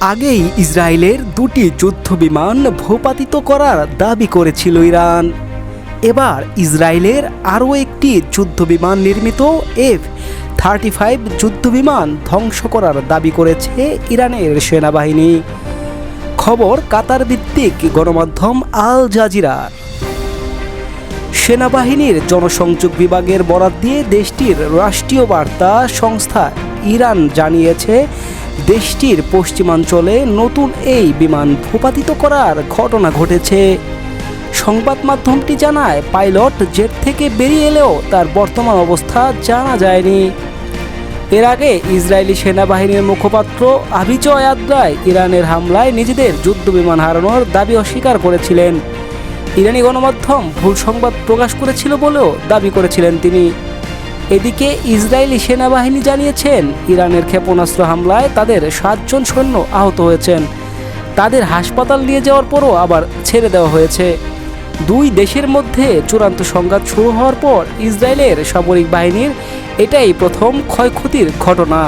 আগেই ইসরায়েলের দুটি যুদ্ধ বিমান ভূপাতিত করার দাবি করেছিল ইরান। এবার ইসরায়েলের আরও একটি যুদ্ধ বিমান নির্মিত এফ থার্টি ফাইভ যুদ্ধ বিমান ধ্বংস করার দাবি করেছে ইরানের সেনাবাহিনী। খবর কাতার ভিত্তিক গণমাধ্যম আল জাজিরার সেনাবাহিনীর জনসংযোগ বিভাগের বরাত দিয়ে দেশটির রাষ্ট্রীয় বার্তা সংস্থা ইরান জানিয়েছে দেশটির পশ্চিমাঞ্চলে নতুন এই বিমান ভূপাতিত করার ঘটনা ঘটেছে। সংবাদ মাধ্যমটি জানায়, পাইলট জেট থেকে বেরিয়ে এলেও তার বর্তমান অবস্থা জানা যায়নি। এর আগে ইসরায়েলি সেনাবাহিনীর মুখপাত্র আভিজয় আদ্রায় ইরানের হামলায় নিজেদের যুদ্ধ বিমান হারানোর দাবি অস্বীকার করেছিলেন। ইরানি গণমাধ্যম ভুল সংবাদ প্রকাশ করেছিল বলেও দাবি করেছিলেন তিনি। এদিকে ইসরায়েলি সেনাবাহিনী জানিয়েছেন, ইরানের ক্ষেপণাস্ত্র হামলায় তাদের সাতজন সৈন্য আহত হয়েছেন। তাদের হাসপাতাল নিয়ে যাওয়ার পরও আবার ছেড়ে দেওয়া হয়েছে। দুই দেশের মধ্যে চূড়ান্ত সংঘাত শুরু হওয়ার পর ইসরায়েলের সামরিক বাহিনীর এটাই প্রথম ক্ষয়ক্ষতির ঘটনা।